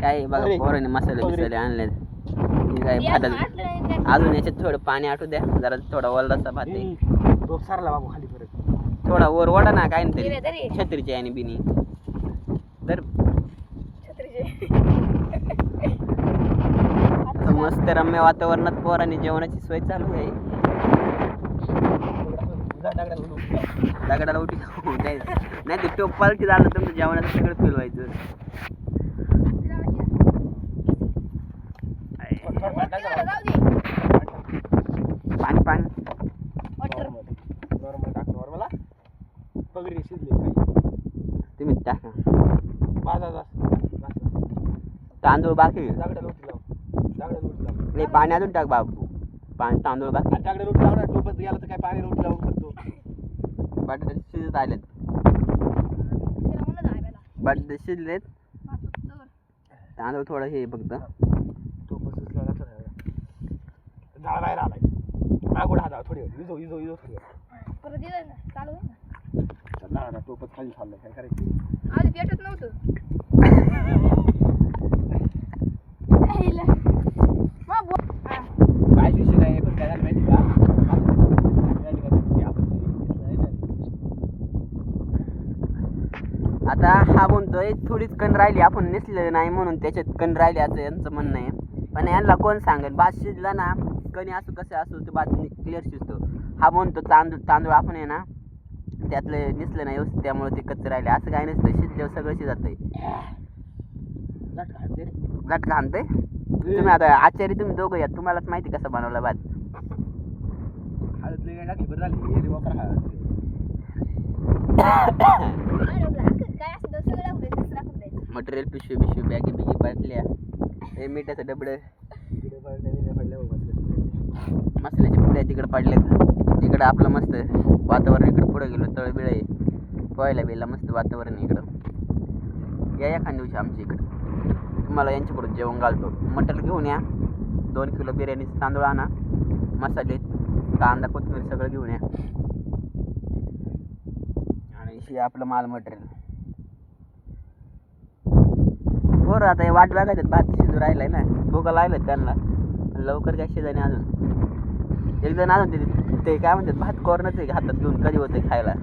काय बघा. पोराने मसाले. बिसाले आणले काय भातात. अजून याच्यात थोडं पाणी आटू द्या जरा थोडा ओलदासा भात आहे सारला बाबू खाली परत थोडा वर वाढा ना काय तरी तरी. छत्रीची आणि बिनी तर छत्रीचे. मस्त रम्य वातावरणात पोरांनी जेवणाची सोय चालू आहे दगडाला उठी नाही ते टोप पालखी झालं तुमचं जेवणाचं सगळं फिरवायचं थोडं- थोडं पाणी टाका. जाऊ दे. पाणी वॉटर. नॉर्मल. नॉर्मल टाक, नॉर्मल. पगडी शिजली. तुम्ही टाका. तांदूळ बाकी लाव. लाव. नाही पाणी अजून टाक बाबू पाणी तांदूळ बाकी आणि टोपत गेला तर काय पाणी उठी लावून करतो बटाटे शिजत आलेत. बटाटे शिजलेत. तांदूळ थोडं हे फक्त टोपत सुचला ना तर. जाळ बाहेर आलाय मागून हा जाळ थोडी वेळ. इजो इजो इजो थोडी वेळ. परत ना. चालू ना. चल ना, ना, टोपत खाली चाललंय काय करायचं आधी पेटत नव्हतं बोल. हा. काय विषय नाही पण काय झालं माहिती का. आता हा म्हणतोय थोडीच कण राहिली आपण नेसलेलं नाही म्हणून त्याच्यात कण राहिली असं यांचं म्हणणं आहे पण यांना कोण सांगेल भात शिजला ना कणी असो कसं असो ते भात क्लिअर शिजतो. हा म्हणतो तांदूळ तांदूळ आपण आहे ना त्यातलं निसलं नाही व्यवस्थित त्यामुळे ते कच्चं राहिले. असं काय नसतं शिजल्यावर सगळं शिजतंय. घट झटका आणतंय? तुम्ही आता आचार्य तुम्ही दोघं या. तुम्हालाच माहिती कसं बनवला भात. काय मटेरियल पिशवी पिशवी बॅगी बिगी पाटल्या हे मिठाचं डबडं इकडे पडले, तिकडे पडले, बाबा, बसले. मसाल्याच्या पुड्या तिकडे पडल्यात इकडं आपलं मस्त वातावरण इकडं पुढं गेलो तळबिळ आहे. पोहायला बिला मस्त वातावरण इकडं. या एखाद्या दिवशी आमच्या इकडं. तुम्हाला यांच्याकडून जेवण घालतो. मटर घेऊन या. दोन किलो बिर्याणीचे तांदूळ आणा. मसाले कांदा कोथिंबीर सगळं घेऊन या. आणि हे आपलं माल मटेरियल. बरं आता हे वाट बघायचं भात शिजू राहिलाय ना. भोगा लागलं त्यांना. लवकर काय शिजायने अजून. एक जण अजून ते ते काय म्हणतात भात कॉर्नच आहे हातात घेऊन? कधी होते खायला?